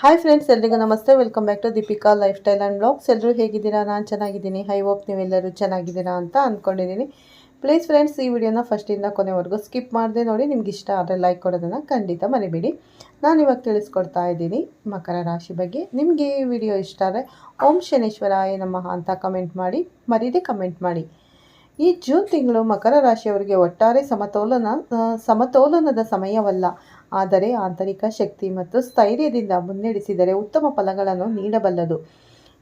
Hi friends ಎಲ್ರಿಗೂ ನಮಸ್ತೆ. Welcome back to Deepika lifestyle and blogs ಎಲ್ಲರೂ ಹೇಗಿದ್ದೀರಾ? ನಾನು ಚೆನ್ನಾಗಿದ್ದೀನಿ. ಹೈ ಹೋಪ್ ನೀವೆಲ್ಲರೂ ಚೆನ್ನಾಗಿದ್ದೀರಾ ಅಂತ ಅಂದ್ಕೊಂಡಿದ್ದೀನಿ ಪ್ಲೀಸ್ ಫ್ರೆಂಡ್ಸ್ ಈ ವಿಡಿಯೋನ ಫಸ್ಟಿಂದ ಕೊನೆವರೆಗೂ ಸ್ಕಿಪ್ ಮಾಡದೆ ನೋಡಿ. ನಿಮ್ಗೆ ಇಷ್ಟ ಆದರೆ ಲೈಕ್ ಕೊಡೋದನ್ನು ಖಂಡಿತ ಮರಿಬೇಡಿ. ನಾನು ಇವಾಗ ತಿಳಿಸ್ಕೊಡ್ತಾ ಇದ್ದೀನಿ ಮಕರ ರಾಶಿ ಬಗ್ಗೆ. ನಿಮಗೆ ಈ ವಿಡಿಯೋ ಇಷ್ಟ ಆದರೆ ಓಂ ಶನೇಶ್ವರಾಯ ನಮಃ ಅಂತ ಕಮೆಂಟ್ ಮಾಡಿ. ಮರೀದೆ ಕಮೆಂಟ್ ಮಾಡಿ. ಈ ಜೂನ್ ತಿಂಗಳು ಮಕರ ರಾಶಿಯವರಿಗೆ ಒಟ್ಟಾರೆ ಸಮತೋಲನ ಸಮತೋಲನದ ಸಮಯವಲ್ಲ. ಆದರೆ ಆಂತರಿಕ ಶಕ್ತಿ ಮತ್ತು ಸ್ಥೈರ್ಯದಿಂದ ಮುನ್ನಡೆಸಿದರೆ ಉತ್ತಮ ಫಲಗಳನ್ನು ನೀಡಬಲ್ಲದು.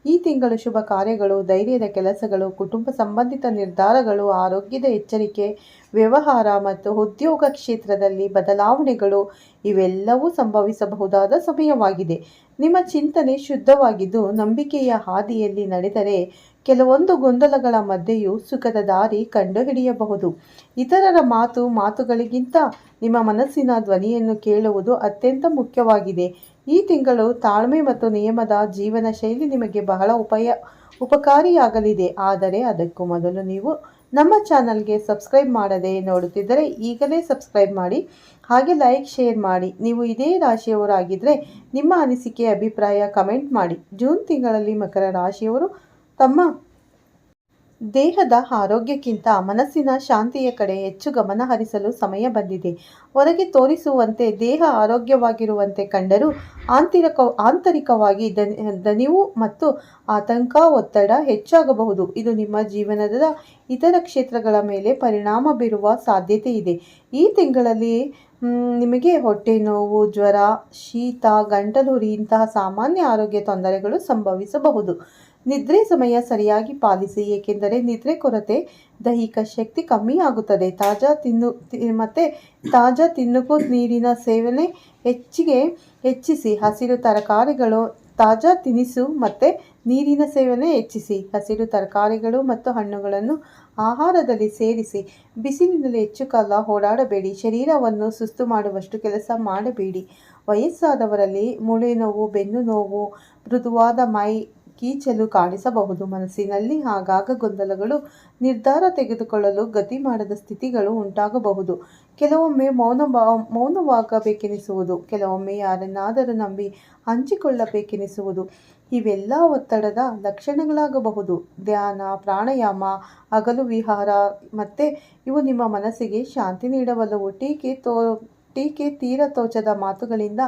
ಈ ತಿಂಗಳು ಶುಭ ಕಾರ್ಯಗಳು, ಧೈರ್ಯದ ಕೆಲಸಗಳು, ಕುಟುಂಬ ಸಂಬಂಧಿತ ನಿರ್ಧಾರಗಳು, ಆರೋಗ್ಯದ ಎಚ್ಚರಿಕೆ, ವ್ಯವಹಾರ ಮತ್ತು ಉದ್ಯೋಗ ಕ್ಷೇತ್ರದಲ್ಲಿ ಬದಲಾವಣೆಗಳು ಇವೆಲ್ಲವೂ ಸಂಭವಿಸಬಹುದಾದ ಸಮಯವಾಗಿದೆ. ನಿಮ್ಮ ಚಿಂತನೆ ಶುದ್ಧವಾಗಿದ್ದು ನಂಬಿಕೆಯ ಹಾದಿಯಲ್ಲಿ ನಡೆದರೆ ಕೆಲವೊಂದು ಗೊಂದಲಗಳ ಮಧ್ಯೆಯೂ ಸುಖದ ದಾರಿ ಕಂಡುಹಿಡಿಯಬಹುದು. ಇತರರ ಮಾತು ಮಾತುಗಳಿಗಿಂತ ನಿಮ್ಮ ಮನಸ್ಸಿನ ಧ್ವನಿಯನ್ನು ಕೇಳುವುದು ಅತ್ಯಂತ ಮುಖ್ಯವಾಗಿದೆ. ಈ ತಿಂಗಳು ತಾಳ್ಮೆ ಮತ್ತು ನಿಯಮದ ಜೀವನ ಶೈಲಿ ನಿಮಗೆ ಬಹಳ ಉಪಯ, ಉಪಕಾರಿಯಾಗಲಿದೆ. ಆದರೆ ಅದಕ್ಕೂ ಮೊದಲು ನೀವು ನಮ್ಮ ಚಾನಲ್ಗೆ ಸಬ್ಸ್ಕ್ರೈಬ್ ಮಾಡದೆ ನೋಡುತ್ತಿದ್ದರೆ ಈಗಲೇ ಸಬ್ಸ್ಕ್ರೈಬ್ ಮಾಡಿ, ಹಾಗೆ ಲೈಕ್, ಶೇರ್ ಮಾಡಿ. ನೀವು ಇದೇ ರಾಶಿಯವರಾಗಿದ್ದರೆ ನಿಮ್ಮ ಅನಿಸಿಕೆ, ಅಭಿಪ್ರಾಯ ಕಮೆಂಟ್ ಮಾಡಿ. ಜೂನ್ ತಿಂಗಳಲ್ಲಿ ಮಕರ ರಾಶಿಯವರು ತಮ್ಮ ದೇಹದ ಆರೋಗ್ಯಕ್ಕಿಂತ ಮನಸ್ಸಿನ ಶಾಂತಿಯ ಕಡೆ ಹೆಚ್ಚು ಗಮನ ಹರಿಸಲು ಸಮಯ ಬಂದಿದೆ. ಹೊರಗೆ ತೋರಿಸುವಂತೆ, ದೇಹ ಆರೋಗ್ಯವಾಗಿರುವಂತೆ ಕಂಡರೂ ಆಂತರಿಕ, ಆಂತರಿಕವಾಗಿ ದನಿ ದನಿವು ಮತ್ತು ಆತಂಕ, ಒತ್ತಡ ಹೆಚ್ಚಾಗಬಹುದು. ಇದು ನಿಮ್ಮ ಜೀವನದ ಇತರ ಕ್ಷೇತ್ರಗಳ ಮೇಲೆ ಪರಿಣಾಮ ಬೀರುವ ಸಾಧ್ಯತೆ ಇದೆ ಈ ತಿಂಗಳಲ್ಲಿ ನಿಮಗೆ ಹೊಟ್ಟೆ ನೋವು, ಜ್ವರ, ಶೀತ, ಗಂಟಲುರಿ ಇಂತಹ ಸಾಮಾನ್ಯ ಆರೋಗ್ಯ ತೊಂದರೆಗಳು ಸಂಭವಿಸಬಹುದು. ನಿದ್ರೆ ಸಮಯ ಸರಿಯಾಗಿ ಪಾಲಿಸಿ, ಏಕೆಂದರೆ ನಿದ್ರೆ ಕೊರತೆ ದೈಹಿಕ ಶಕ್ತಿ ಕಮ್ಮಿ ಆಗುತ್ತದೆ. ತಾಜಾ ತಿನ್ನು ಮತ್ತು ತಾಜಾ ತಿನ್ನುಕು ನೀರಿನ ಸೇವನೆ ಹೆಚ್ಚಿಗೆ ಹೆಚ್ಚಿಸಿ, ಹಸಿರು ತರಕಾರಿಗಳು ತಾಜಾ ತಿನಿಸು ಮತ್ತು ನೀರಿನ ಸೇವನೆ ಹೆಚ್ಚಿಸಿ, ಹಸಿರು ತರಕಾರಿಗಳು ಮತ್ತು ಹಣ್ಣುಗಳನ್ನು ಆಹಾರದಲ್ಲಿ ಸೇರಿಸಿ ಬಿಸಿಲಿನಲ್ಲಿ ಹೆಚ್ಚು ಕಾಲ ಓಡಾಡಬೇಡಿ. ಶರೀರವನ್ನು ಸುಸ್ತು ಮಾಡುವಷ್ಟು ಕೆಲಸ ಮಾಡಬೇಡಿ. ವಯಸ್ಸಾದವರಲ್ಲಿ ಮೂಳೆ ನೋವು, ಬೆನ್ನು ನೋವು, ಮೃದುವಾದ ಮೈ ಕೀಚಲು ಕಾಣಿಸಬಹುದು. ಮನಸ್ಸಿನಲ್ಲಿ ಆಗಾಗ ಗೊಂದಲಗಳು ನಿರ್ಧಾರ ತೆಗೆದುಕೊಳ್ಳಲು ಗತಿ ಮಾಡದ ಸ್ಥಿತಿಗಳು ಉಂಟಾಗಬಹುದು. ಕೆಲವೊಮ್ಮೆ ಮೌನ ಮೌನವಾಗಬೇಕೆನಿಸುವುದು. ಕೆಲವೊಮ್ಮೆ ಯಾರನ್ನಾದರೂ ನಂಬಿ ಹಂಚಿಕೊಳ್ಳಬೇಕೆನಿಸುವುದು. ಇವೆಲ್ಲ ಒತ್ತಡದ ಲಕ್ಷಣಗಳಾಗಬಹುದು. ಧ್ಯಾನ, ಪ್ರಾಣಾಯಾಮ, ಹಗಲು ವಿಹಾರ, ಮತ್ತು ಇವು ನಿಮ್ಮ ಮನಸ್ಸಿಗೆ ಶಾಂತಿ ನೀಡಬಲ್ಲವು. ಟೀಕೆ ತೋ, ಟೀಕೆ ತೀರ ತೋಚದ ಮಾತುಗಳಿಂದ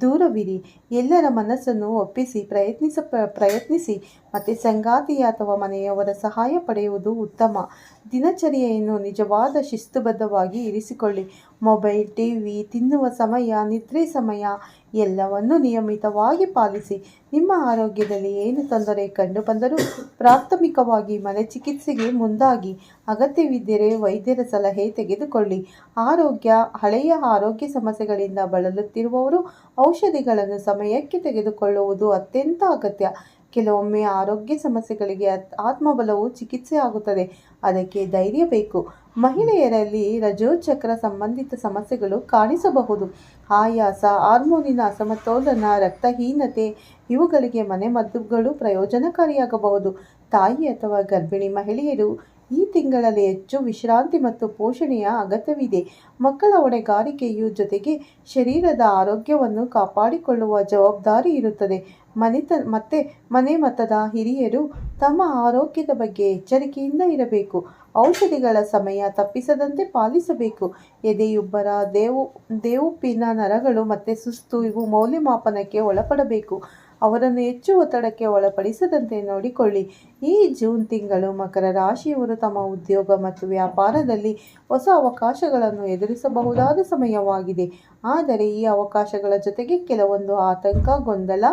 ದೂರವಿರಿ. ಎಲ್ಲರ ಮನಸ್ಸನ್ನು ಒಪ್ಪಿಸಿ, ಪ್ರಯತ್ನಿಸ, ಪ್ರಯತ್ನಿಸಿ. ಮತ್ತು ಸಂಗಾತಿ ಅಥವಾ ಮನೆಯವರ ಸಹಾಯ ಪಡೆಯುವುದು ಉತ್ತಮ. ದಿನಚರಿಯನ್ನು ನಿಜವಾದ ಶಿಸ್ತುಬದ್ಧವಾಗಿ ಇರಿಸಿಕೊಳ್ಳಿ. ಮೊಬೈಲ್, ಟಿವಿ, ತಿನ್ನುವ ಸಮಯ, ನಿದ್ರೆ ಸಮಯ ಎಲ್ಲವನ್ನು ನಿಯಮಿತವಾಗಿ ಪಾಲಿಸಿ. ನಿಮ್ಮ ಆರೋಗ್ಯದಲ್ಲಿ ಏನು ತೊಂದರೆ ಕಂಡುಬಂದರೂ ಪ್ರಾಥಮಿಕವಾಗಿ ಮನೆ ಚಿಕಿತ್ಸೆಗೆ ಮುಂದಾಗಿ. ಅಗತ್ಯವಿದ್ದರೆ ವೈದ್ಯರ ಸಲಹೆ ತೆಗೆದುಕೊಳ್ಳಿ. ಆರೋಗ್ಯ, ಹಳೆಯ ಆರೋಗ್ಯ ಸಮಸ್ಯೆಗಳಿಂದ ಬಳಲುತ್ತಿರುವವರು ಔಷಧಿಗಳನ್ನು ಸಮಯಕ್ಕೆ ತೆಗೆದುಕೊಳ್ಳುವುದು ಅತ್ಯಂತ ಅಗತ್ಯ. ಕೆಲವೊಮ್ಮೆ ಆರೋಗ್ಯ ಸಮಸ್ಯೆಗಳಿಗೆ ಆತ್- ಆತ್ಮಬಲವು ಚಿಕಿತ್ಸೆ ಆಗುತ್ತದೆ ಅದಕ್ಕೆ ಧೈರ್ಯ ಬೇಕು. ಮಹಿಳೆಯರಲ್ಲಿ ರಜೋಚಕ್ರ ಸಂಬಂಧಿತ ಸಮಸ್ಯೆಗಳು ಕಾಣಿಸಬಹುದು. ಆಯಾಸ, ಹಾರ್ಮೋನಿನ ಅಸಮತೋಲನ, ರಕ್ತಹೀನತೆ ಇವುಗಳಿಗೆ ಮನೆಮದ್ದುಗಳು ಪ್ರಯೋಜನಕಾರಿಯಾಗಬಹುದು. ತಾಯಿ ಅಥವಾ ಗರ್ಭಿಣಿ ಮಹಿಳೆಯರು ಈ ತಿಂಗಳಲ್ಲಿ ಹೆಚ್ಚು ವಿಶ್ರಾಂತಿ ಮತ್ತು ಪೋಷಣೆಯ ಅಗತ್ಯವಿದೆ. ಮಕ್ಕಳ ಹೊಣೆಗಾರಿಕೆಯು ಜೊತೆಗೆ ಶರೀರದ ಆರೋಗ್ಯವನ್ನು ಕಾಪಾಡಿಕೊಳ್ಳುವ ಜವಾಬ್ದಾರಿ ಇರುತ್ತದೆ. ಮನೆತ ಮತ್ತೆ ಮನೆ ಮತದ ಹಿರಿಯರು ತಮ್ಮ ಆರೋಗ್ಯದ ಬಗ್ಗೆ ಎಚ್ಚರಿಕೆಯಿಂದ ಇರಬೇಕು. ಔಷಧಿಗಳ ಸಮಯ ತಪ್ಪಿಸದಂತೆ ಪಾಲಿಸಬೇಕು. ಎದೆಯುಬ್ಬರ ದೇವು, ದೇವುಪ್ಪಿನ ನರಗಳು ಮತ್ತು ಸುಸ್ತು ಇವು ಮೌಲ್ಯಮಾಪನಕ್ಕೆ ಒಳಪಡಬೇಕು. ಅವರನ್ನು ಹೆಚ್ಚು ಒತ್ತಡಕ್ಕೆ ಒಳಪಡಿಸದಂತೆ ನೋಡಿಕೊಳ್ಳಿ. ಈ ಜೂನ್ ತಿಂಗಳು ಮಕರ ರಾಶಿಯವರು ತಮ್ಮ ಉದ್ಯೋಗ ಮತ್ತು ವ್ಯಾಪಾರದಲ್ಲಿ ಹೊಸ ಅವಕಾಶಗಳನ್ನು ಎದುರಿಸಬಹುದಾದ ಸಮಯವಾಗಿದೆ. ಆದರೆ ಈ ಅವಕಾಶಗಳ ಜೊತೆಗೆ ಕೆಲವೊಂದು ಆತಂಕ, ಗೊಂದಲ,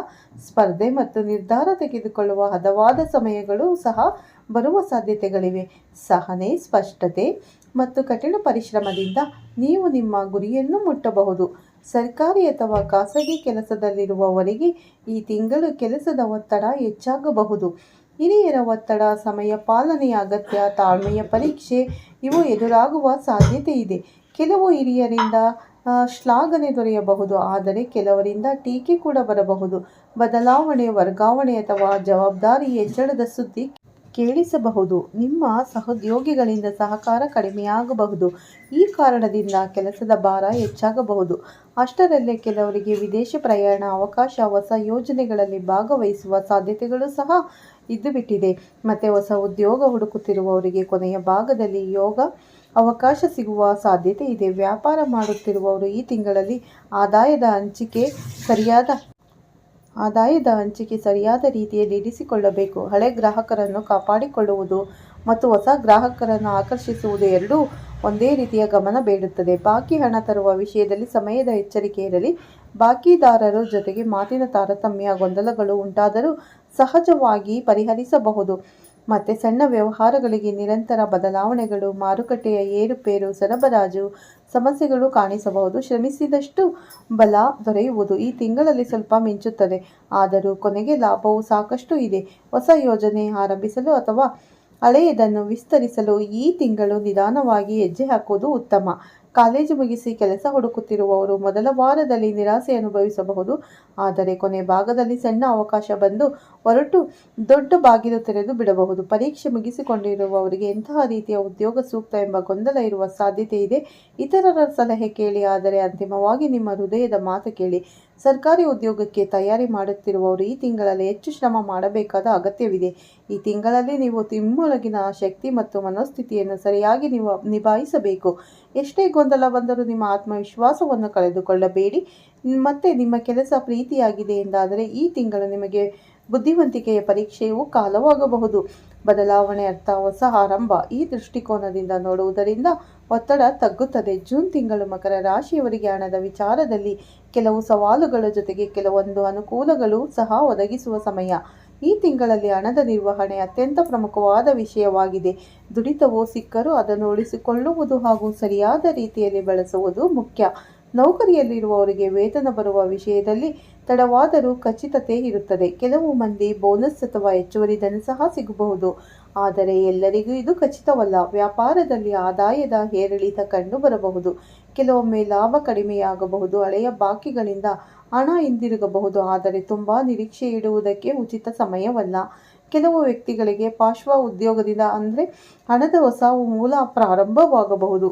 ಸ್ಪರ್ಧೆ ಮತ್ತು ನಿರ್ಧಾರ ತೆಗೆದುಕೊಳ್ಳುವ ಹದವಾದ ಸಮಯಗಳು ಸಹ ಬರುವ ಸಾಧ್ಯತೆಗಳಿವೆ. ಸಹನೆ, ಸ್ಪಷ್ಟತೆ ಮತ್ತು ಕಠಿಣ ಪರಿಶ್ರಮದಿಂದ ನೀವು ನಿಮ್ಮ ಗುರಿಯನ್ನು ಮುಟ್ಟಬಹುದು. ಸರ್ಕಾರಿ ಅಥವಾ ಖಾಸಗಿ ಕೆಲಸದಲ್ಲಿರುವವರಿಗೆ ಈ ತಿಂಗಳು ಕೆಲಸದ ಒತ್ತಡ ಹೆಚ್ಚಾಗಬಹುದು. ಹಿರಿಯರ ಒತ್ತಡ, ಸಮಯ ಪಾಲನೆಯ ಅಗತ್ಯ, ತಾಳ್ಮೆಯ ಪರೀಕ್ಷೆ, ಇವು ಎದುರಾಗುವ ಸಾಧ್ಯತೆ ಇದೆ. ಕೆಲವು ಹಿರಿಯರಿಂದ ಶ್ಲಾಘನೆ ದೊರೆಯಬಹುದು, ಆದರೆ ಕೆಲವರಿಂದ ಟೀಕೆ ಕೂಡ ಬರಬಹುದು. ಬದಲಾವಣೆ, ವರ್ಗಾವಣೆ ಅಥವಾ ಜವಾಬ್ದಾರಿ ಹೆಚ್ಚಳದ ಸುದ್ದಿ ಕೇಳಿಸಬಹುದು. ನಿಮ್ಮ ಸಹೋದ್ಯೋಗಿಗಳಿಂದ ಸಹಕಾರ ಕಡಿಮೆಯಾಗಬಹುದು. ಈ ಕಾರಣದಿಂದ ಕೆಲಸದ ಭಾರ ಹೆಚ್ಚಾಗಬಹುದು. ಅಷ್ಟರಲ್ಲೇ ಕೆಲವರಿಗೆ ವಿದೇಶ ಪ್ರಯಾಣ ಅವಕಾಶ, ಹೊಸ ಯೋಜನೆಗಳಲ್ಲಿ ಭಾಗವಹಿಸುವ ಸಾಧ್ಯತೆಗಳು ಸಹ ಇದ್ದು ಬಿಟ್ಟಿದೆ ಮತ್ತು ಹೊಸ ಉದ್ಯೋಗ ಹುಡುಕುತ್ತಿರುವವರಿಗೆ ಕೊನೆಯ ಭಾಗದಲ್ಲಿ ಯೋಗ ಅವಕಾಶ ಸಿಗುವ ಸಾಧ್ಯತೆ ಇದೆ. ವ್ಯಾಪಾರ ಮಾಡುತ್ತಿರುವವರು ಈ ತಿಂಗಳಲ್ಲಿ ಆದಾಯದ ಹಂಚಿಕೆ ಸರಿಯಾದ ಆದಾಯದ ಹಂಚಿಕೆ ಸರಿಯಾದ ರೀತಿಯಲ್ಲಿ ಇರಿಸಿಕೊಳ್ಳಬೇಕು. ಹಳೆ ಗ್ರಾಹಕರನ್ನು ಕಾಪಾಡಿಕೊಳ್ಳುವುದು ಮತ್ತು ಹೊಸ ಗ್ರಾಹಕರನ್ನು ಆಕರ್ಷಿಸುವುದು ಎರಡೂ ಒಂದೇ ರೀತಿಯ ಗಮನ ಬೇಡುತ್ತದೆ. ಬಾಕಿ ಹಣ ತರುವ ವಿಷಯದಲ್ಲಿ ಸಮಯದ ಎಚ್ಚರಿಕೆ ಇರಲಿ. ಬಾಕಿದಾರರ ಜೊತೆಗೆ ಮಾತಿನ ತಾರತಮ್ಯ, ಗೊಂದಲಗಳು ಉಂಟಾದರೂ ಸಹಜವಾಗಿ ಪರಿಹರಿಸಬಹುದು. ಮತ್ತು ಸಣ್ಣ ವ್ಯವಹಾರಗಳಿಗೆ ನಿರಂತರ ಬದಲಾವಣೆಗಳು, ಮಾರುಕಟ್ಟೆಯ ಏರುಪೇರು, ಸರಬರಾಜು ಸಮಸ್ಯೆಗಳು ಕಾಣಿಸಬಹುದು. ಶ್ರಮಿಸಿದಷ್ಟು ಬಲ ದೊರೆಯುವುದು ಈ ತಿಂಗಳಲ್ಲಿ ಸ್ವಲ್ಪ ಮಿಂಚುತ್ತದೆ. ಆದರೂ ಕೊನೆಗೆ ಲಾಭವು ಸಾಕಷ್ಟು ಇದೆ. ಹೊಸ ಯೋಜನೆ ಆರಂಭಿಸಲು ಅಥವಾ ಹಳೆಯದನ್ನು ವಿಸ್ತರಿಸಲು ಈ ತಿಂಗಳು ನಿಧಾನವಾಗಿ ಹೆಜ್ಜೆ ಹಾಕುವುದು ಉತ್ತಮ. ಕಾಲೇಜು ಮುಗಿಸಿ ಕೆಲಸ ಹುಡುಕುತ್ತಿರುವವರು ಮೊದಲ ವಾರದಲ್ಲಿ ನಿರಾಸೆ ಅನುಭವಿಸಬಹುದು. ಆದರೆ ಕೊನೆ ಭಾಗದಲ್ಲಿ ಸಣ್ಣ ಅವಕಾಶ ಬಂದು ಹೊರಟು ದೊಡ್ಡ ಬಾಗಿಲು ತೆರೆದು ಬಿಡಬಹುದು. ಪರೀಕ್ಷೆ ಮುಗಿಸಿಕೊಂಡಿರುವವರಿಗೆ ಎಂತಹ ರೀತಿಯ ಉದ್ಯೋಗ ಸೂಕ್ತ ಎಂಬ ಗೊಂದಲ ಇರುವ ಸಾಧ್ಯತೆ ಇದೆ. ಇತರರ ಸಲಹೆ ಕೇಳಿ, ಆದರೆ ಅಂತಿಮವಾಗಿ ನಿಮ್ಮ ಹೃದಯದ ಮಾತು ಕೇಳಿ. ಸರ್ಕಾರಿ ಉದ್ಯೋಗಕ್ಕೆ ತಯಾರಿ ಮಾಡುತ್ತಿರುವವರು ಈ ತಿಂಗಳಲ್ಲಿ ಹೆಚ್ಚು ಶ್ರಮ ಮಾಡಬೇಕಾದ ಅಗತ್ಯವಿದೆ. ಈ ತಿಂಗಳಲ್ಲಿ ನೀವು ತಿಮ್ಮೊಳಗಿನ ಶಕ್ತಿ ಮತ್ತು ಮನೋಸ್ಥಿತಿಯನ್ನು ಸರಿಯಾಗಿ ನೀವು ನಿಭಾಯಿಸಬೇಕು. ಎಷ್ಟೇ ಗೊಂದಲ ಬಂದರೂ ನಿಮ್ಮ ಆತ್ಮವಿಶ್ವಾಸವನ್ನು ಕಳೆದುಕೊಳ್ಳಬೇಡಿ. ಮತ್ತೆ ನಿಮ್ಮ ಕೆಲಸ ಪ್ರೀತಿಯಾಗಿದೆ ಎಂದಾದರೆ ಈ ತಿಂಗಳು ನಿಮಗೆ ಬುದ್ಧಿವಂತಿಕೆಯ ಪರೀಕ್ಷೆಯು ಕಾಲವಾಗಬಹುದು. ಬದಲಾವಣೆ ಅರ್ಥ ಹೊಸ ಆರಂಭ. ಈ ದೃಷ್ಟಿಕೋನದಿಂದ ನೋಡುವುದರಿಂದ ಒತ್ತಡ ತಗ್ಗುತ್ತದೆ. ಜೂನ್ ತಿಂಗಳು ಮಕರ ರಾಶಿಯವರಿಗೆ ಹಣದ ವಿಚಾರದಲ್ಲಿ ಕೆಲವು ಸವಾಲುಗಳ ಜೊತೆಗೆ ಕೆಲವೊಂದು ಅನುಕೂಲಗಳು ಸಹ ಒದಗಿಸುವ ಸಮಯ. ಈ ತಿಂಗಳಲ್ಲಿ ಹಣದ ನಿರ್ವಹಣೆ ಅತ್ಯಂತ ಪ್ರಮುಖವಾದ ವಿಷಯವಾಗಿದೆ. ದುಡಿತವು ಸಿಕ್ಕರೂ ಅದನ್ನು ಉಳಿಸಿಕೊಳ್ಳುವುದು ಹಾಗೂ ಸರಿಯಾದ ರೀತಿಯಲ್ಲಿ ಬಳಸುವುದು ಮುಖ್ಯ. ನೌಕರಿಯಲ್ಲಿರುವವರಿಗೆ ವೇತನ ಬರುವ ವಿಷಯದಲ್ಲಿ ತಡವಾದರೂ ಖಚಿತತೆ ಇರುತ್ತದೆ. ಕೆಲವು ಮಂದಿ ಬೋನಸ್ ಅಥವಾ ಹೆಚ್ಚುವರಿ ಧನ ಸಹ ಸಿಗಬಹುದು. ಆದರೆ ಎಲ್ಲರಿಗೂ ಇದು ಖಚಿತವಲ್ಲ, ವ್ಯಾಪಾರದಲ್ಲಿ ಆದಾಯದ ಏರಿಳಿತ ಕಂಡು ಬರಬಹುದು. ಕೆಲವೊಮ್ಮೆ ಲಾಭ ಕಡಿಮೆಯಾಗಬಹುದು, ಹಳೆಯ ಬಾಕಿಗಳಿಂದ ಹಣ ಹಿಂದಿರುಗಬಹುದು, ಆದರೆ ತುಂಬ ನಿರೀಕ್ಷೆ ಇಡುವುದಕ್ಕೆ ಉಚಿತ ಸಮಯವಲ್ಲ. ಕೆಲವು ವ್ಯಕ್ತಿಗಳಿಗೆ ಪಾರ್ಶ್ವ ಉದ್ಯೋಗದಿಂದ ಅಂದರೆ ಹಣದ ಹೊಸ ಮೂಲ ಪ್ರಾರಂಭವಾಗಬಹುದು.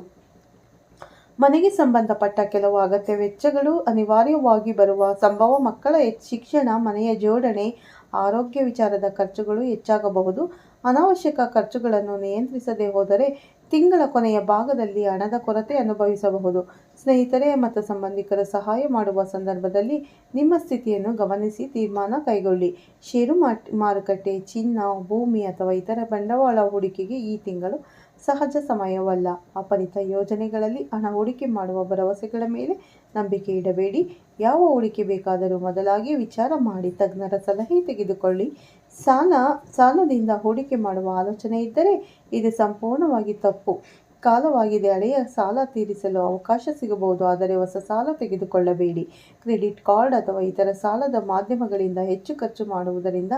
ಮನೆಗೆ ಸಂಬಂಧಪಟ್ಟ ಕೆಲವು ಅಗತ್ಯ ವೆಚ್ಚಗಳು ಅನಿವಾರ್ಯವಾಗಿ ಬರುವ ಸಂಭವ ಮಕ್ಕಳ ಶಿಕ್ಷಣ, ಮನೆಯ ಜೋಡಣೆ, ಆರೋಗ್ಯ ವಿಚಾರದ ಖರ್ಚುಗಳು ಹೆಚ್ಚಾಗಬಹುದು. ಅನಾವಶ್ಯಕ ಖರ್ಚುಗಳನ್ನು ನಿಯಂತ್ರಿಸದೆ ಹೋದರೆ ತಿಂಗಳ ಕೊನೆಯ ಭಾಗದಲ್ಲಿ ಹಣದ ಕೊರತೆ ಅನುಭವಿಸಬಹುದು. ಸ್ನೇಹಿತರೆ, ಮತ್ತು ಸಂಬಂಧಿಕರ ಸಹಾಯ ಮಾಡುವ ಸಂದರ್ಭದಲ್ಲಿ ನಿಮ್ಮ ಸ್ಥಿತಿಯನ್ನು ಗಮನಿಸಿ ತೀರ್ಮಾನ ಕೈಗೊಳ್ಳಿ. ಷೇರು ಮಾರುಕಟ್ಟೆ, ಚಿನ್ನ, ಭೂಮಿ ಅಥವಾ ಇತರ ಬಂಡವಾಳ ಹೂಡಿಕೆಗೆ ಈ ತಿಂಗಳು ಸಹಜ ಸಮಯವಲ್ಲ. ಅಪರಿತ ಯೋಜನೆಗಳಲ್ಲಿ ಹಣ ಹೂಡಿಕೆ ಮಾಡುವ ಭರವಸೆಗಳ ಮೇಲೆ ನಂಬಿಕೆ ಇಡಬೇಡಿ. ಯಾವ ಹೂಡಿಕೆ ಬೇಕಾದರೂ ಮೊದಲಾಗಿ ವಿಚಾರ ಮಾಡಿ ತಜ್ಞರ ಸಲಹೆ ತೆಗೆದುಕೊಳ್ಳಿ. ಸಾಲ, ಸಾಲದಿಂದ ಹೂಡಿಕೆ ಮಾಡುವ ಆಲೋಚನೆ ಇದ್ದರೆ ಇದು ಸಂಪೂರ್ಣವಾಗಿ ತಪ್ಪು. ಕಾಲವಾಗಿದೆ, ಹಳೆಯ ಸಾಲ ತೀರಿಸಲು ಅವಕಾಶ ಸಿಗಬಹುದು, ಆದರೆ ಹೊಸ ಸಾಲ ತೆಗೆದುಕೊಳ್ಳಬೇಡಿ. ಕ್ರೆಡಿಟ್ ಕಾರ್ಡ್ ಅಥವಾ ಇತರ ಸಾಲದ ಮಾಧ್ಯಮಗಳಿಂದ ಹೆಚ್ಚು ಖರ್ಚು ಮಾಡುವುದರಿಂದ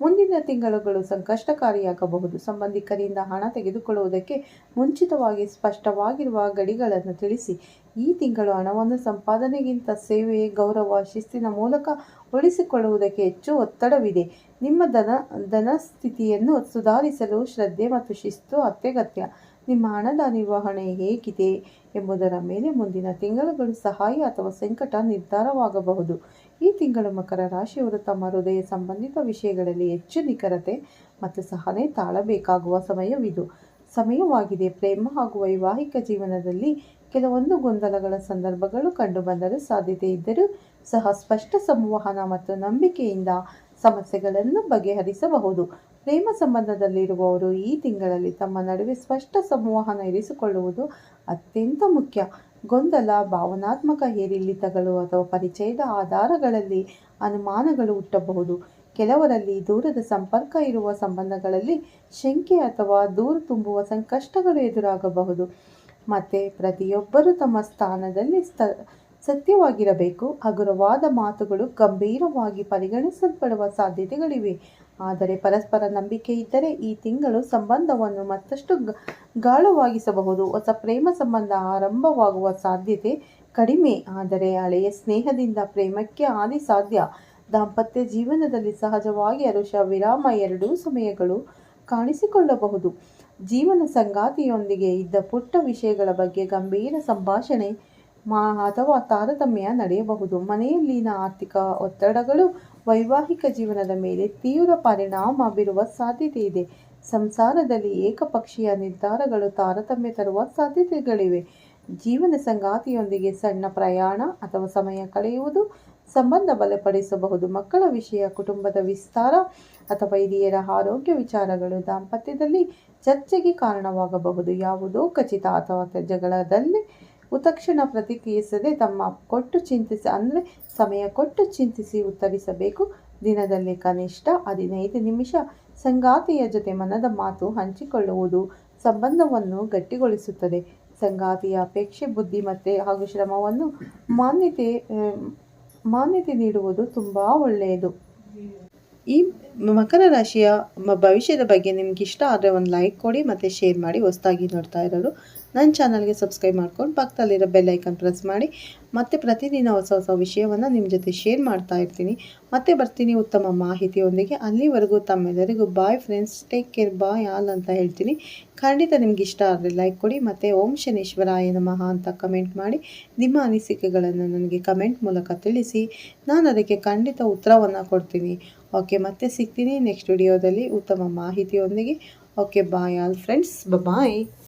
ಮುಂದಿನ ತಿಂಗಳುಗಳು ಸಂಕಷ್ಟಕಾರಿಯಾಗಬಹುದು. ಸಂಬಂಧಿಕರಿಂದ ಹಣ ತೆಗೆದುಕೊಳ್ಳುವುದಕ್ಕೆ ಮುಂಚಿತವಾಗಿ ಸ್ಪಷ್ಟವಾಗಿರುವ ಗಡಿಗಳನ್ನು ತಿಳಿಸಿ. ಈ ತಿಂಗಳು ಹಣವನ್ನು ಸಂಪಾದನೆಗಿಂತ ಸೇವೆ ಗೌರವ, ಶಿಸ್ತಿನ ಮೂಲಕ ಉಳಿಸಿಕೊಳ್ಳುವುದಕ್ಕೆ ಹೆಚ್ಚು ಒತ್ತಡವಿದೆ. ನಿಮ್ಮ ಧನ ಧನ ಸ್ಥಿತಿಯನ್ನು ಸುಧಾರಿಸಲು ಶ್ರದ್ಧೆ ಮತ್ತು ಶಿಸ್ತು ಅತ್ಯಗತ್ಯ. ನಿಮ್ಮ ಹಣದ ನಿರ್ವಹಣೆ ಹೇಗಿದೆ ಎಂಬುದರ ಮೇಲೆ ಮುಂದಿನ ತಿಂಗಳುಗಳು ಸಹಾಯ ಅಥವಾ ಸಂಕಟ ನಿರ್ಧಾರವಾಗಬಹುದು. ಈ ತಿಂಗಳು ಮಕರ ರಾಶಿಯವರು ತಮ್ಮ ಹೃದಯ ಸಂಬಂಧಿತ ವಿಷಯಗಳಲ್ಲಿ ಹೆಚ್ಚು ನಿಖರತೆ ಮತ್ತು ಸಹನೆ ತಾಳಬೇಕಾಗುವ ಸಮಯವಿದು. ಸಮಯವಾಗಿದೆ. ಪ್ರೇಮ ಹಾಗೂ ವೈವಾಹಿಕ ಜೀವನದಲ್ಲಿ ಕೆಲವೊಂದು ಗೊಂದಲಗಳ ಸಂದರ್ಭಗಳು ಕಂಡುಬಂದರೆ ಸಾಧ್ಯತೆ ಇದ್ದರೂ ಸಹ ಸ್ಪಷ್ಟ ಸಂವಹನ ಮತ್ತು ನಂಬಿಕೆಯಿಂದ ಸಮಸ್ಯೆಗಳನ್ನು ಬಗೆಹರಿಸಬಹುದು. ಪ್ರೇಮ ಸಂಬಂಧದಲ್ಲಿರುವವರು ಈ ತಿಂಗಳಲ್ಲಿ ತಮ್ಮ ನಡುವೆ ಸ್ಪಷ್ಟ ಸಂವಹನ ಇರಿಸಿಕೊಳ್ಳುವುದು ಅತ್ಯಂತ ಮುಖ್ಯ. ಗೊಂದಲ, ಭಾವನಾತ್ಮಕ ಏರಿಳಿತಗಳು ಅಥವಾ ಪರಿಚಯದ ಆಧಾರಗಳಲ್ಲಿ ಅನುಮಾನಗಳು ಹುಟ್ಟಬಹುದು. ಕೆಲವರಲ್ಲಿ ದೂರದ ಸಂಪರ್ಕ ಇರುವ ಸಂಬಂಧಗಳಲ್ಲಿ ಶಂಕೆ ಅಥವಾ ದೂರು ತುಂಬುವ ಸಂಕಷ್ಟಗಳು ಎದುರಾಗಬಹುದು. ಮತ್ತು ಪ್ರತಿಯೊಬ್ಬರೂ ತಮ್ಮ ಸ್ಥಾನದಲ್ಲಿ ಸ್ಥ ಸತ್ಯವಾಗಿರಬೇಕು. ಹಗುರವಾದ ಮಾತುಗಳು ಗಂಭೀರವಾಗಿ ಪರಿಗಣಿಸಲ್ಪಡುವ ಸಾಧ್ಯತೆಗಳಿವೆ. ಆದರೆ ಪರಸ್ಪರ ನಂಬಿಕೆ ಇದ್ದರೆ ಈ ತಿಂಗಳು ಸಂಬಂಧವನ್ನು ಮತ್ತಷ್ಟು ಗಾಳವಾಗಿಸಬಹುದು ಹೊಸ ಪ್ರೇಮ ಸಂಬಂಧ ಆರಂಭವಾಗುವ ಸಾಧ್ಯತೆ ಕಡಿಮೆ. ಆದರೆ ಹಳೆಯ ಸ್ನೇಹದಿಂದ ಪ್ರೇಮಕ್ಕೆ ಹಾನಿ ಸಾಧ್ಯ. ದಾಂಪತ್ಯ ಜೀವನದಲ್ಲಿ ಸಹಜವಾಗಿ ಅರುಷ ವಿರಾಮ ಎರಡೂ ಸಮಯಗಳು ಕಾಣಿಸಿಕೊಳ್ಳಬಹುದು. ಜೀವನ ಸಂಗಾತಿಯೊಂದಿಗೆ ಇದ್ದ ಪುಟ್ಟ ವಿಷಯಗಳ ಬಗ್ಗೆ ಗಂಭೀರ ಸಂಭಾಷಣೆ ಮಾ ಅಥವಾ ತಾರತಮ್ಯ ನಡೆಯಬಹುದು. ಮನೆಯಲ್ಲಿನ ಆರ್ಥಿಕ ಒತ್ತಡಗಳು ವೈವಾಹಿಕ ಜೀವನದ ಮೇಲೆ ತೀವ್ರ ಪರಿಣಾಮ ಬೀರುವ ಸಾಧ್ಯತೆ ಇದೆ. ಸಂಸಾರದಲ್ಲಿ ಏಕಪಕ್ಷೀಯ ನಿರ್ಧಾರಗಳು ತಾರತಮ್ಯ ತರುವ ಸಾಧ್ಯತೆಗಳಿವೆ. ಜೀವನ ಸಂಗಾತಿಯೊಂದಿಗೆ ಸಣ್ಣ ಪ್ರಯಾಣ ಅಥವಾ ಸಮಯ ಕಳೆಯುವುದು ಸಂಬಂಧ ಬಲಪಡಿಸಬಹುದು. ಮಕ್ಕಳ ವಿಷಯ, ಕುಟುಂಬದ ವಿಸ್ತಾರ ಅಥವಾ ಹಿರಿಯರ ಆರೋಗ್ಯ ವಿಚಾರಗಳು ದಾಂಪತ್ಯದಲ್ಲಿ ಚರ್ಚೆಗೆ ಕಾರಣವಾಗಬಹುದು. ಯಾವುದೋ ಖಚಿತ ಅಥವಾ ಜಗಳದಲ್ಲಿ ಉತಕ್ಷಣ ಪ್ರತಿಕ್ರಿಯಿಸದೆ ತಮ್ಮ ಕೊಟ್ಟು ಚಿಂತಿಸಿ, ಅಂದರೆ ಸಮಯ ಕೊಟ್ಟು ಚಿಂತಿಸಿ ಉತ್ತರಿಸಬೇಕು. ದಿನದಲ್ಲಿ ಕನಿಷ್ಠ ಹದಿನೈದು ನಿಮಿಷ ಸಂಗಾತಿಯ ಜೊತೆ ಮನದ ಮಾತು ಹಂಚಿಕೊಳ್ಳುವುದು ಸಂಬಂಧವನ್ನು ಗಟ್ಟಿಗೊಳಿಸುತ್ತದೆ. ಸಂಗಾತಿಯ ಅಪೇಕ್ಷೆ, ಬುದ್ಧಿಮತ್ತೆ ಹಾಗೂ ಶ್ರಮವನ್ನು ಮಾನ್ಯತೆ ಮಾನ್ಯತೆ ನೀಡುವುದು ತುಂಬ ಒಳ್ಳೆಯದು. ಈ ಮಕರ ರಾಶಿಯ ಭವಿಷ್ಯದ ಬಗ್ಗೆ ನಿಮ್ಗೆ ಇಷ್ಟ ಆದರೆ ಒಂದು ಲೈಕ್ ಕೊಡಿ, ಮತ್ತು ಶೇರ್ ಮಾಡಿ, ಹೊಸ್ದಾಗಿ ನೋಡ್ತಾ ಇರೋರು. ನನ್ನ ಚಾನಲ್ಗೆ ಸಬ್ಸ್ಕ್ರೈಬ್ ಮಾಡ್ಕೊಂಡು ಪಕ್ಕದಲ್ಲಿರೋ ಬೆಲ್ ಐಕನ್ ಪ್ರೆಸ್ ಮಾಡಿ. ಮತ್ತು ಪ್ರತಿದಿನ ಹೊಸ ಹೊಸ ವಿಷಯವನ್ನು ನಿಮ್ಮ ಜೊತೆ ಶೇರ್ ಮಾಡ್ತಾ ಇರ್ತೀನಿ. ಮತ್ತೆ ಬರ್ತೀನಿ ಉತ್ತಮ ಮಾಹಿತಿಯೊಂದಿಗೆ. ಅಲ್ಲಿವರೆಗೂ ತಮ್ಮೆಲ್ಲರಿಗೂ bye friends take care bye all ಅಂತ ಹೇಳ್ತೀನಿ. ಖಂಡಿತ ನಿಮ್ಗೆ ಇಷ್ಟ ಆದರೆ ಲೈಕ್ ಕೊಡಿ. ಮತ್ತು ಓಂ ಶನೇಶ್ವರಾಯ ನಮಃ ಅಂತ ಕಮೆಂಟ್ ಮಾಡಿ. ನಿಮ್ಮ ಅನಿಸಿಕೆಗಳನ್ನು ನನಗೆ ಕಮೆಂಟ್ ಮೂಲಕ ತಿಳಿಸಿ. ನಾನು ಅದಕ್ಕೆ ಖಂಡಿತ ಉತ್ತರವನ್ನು ಕೊಡ್ತೀನಿ. ಓಕೆ ಮತ್ತೆ ಸಿಗ್ತೀನಿ ನೆಕ್ಸ್ಟ್ ವಿಡಿಯೋದಲ್ಲಿ ಉತ್ತಮ ಮಾಹಿತಿಯೊಂದಿಗೆ. Okay bye all friends bye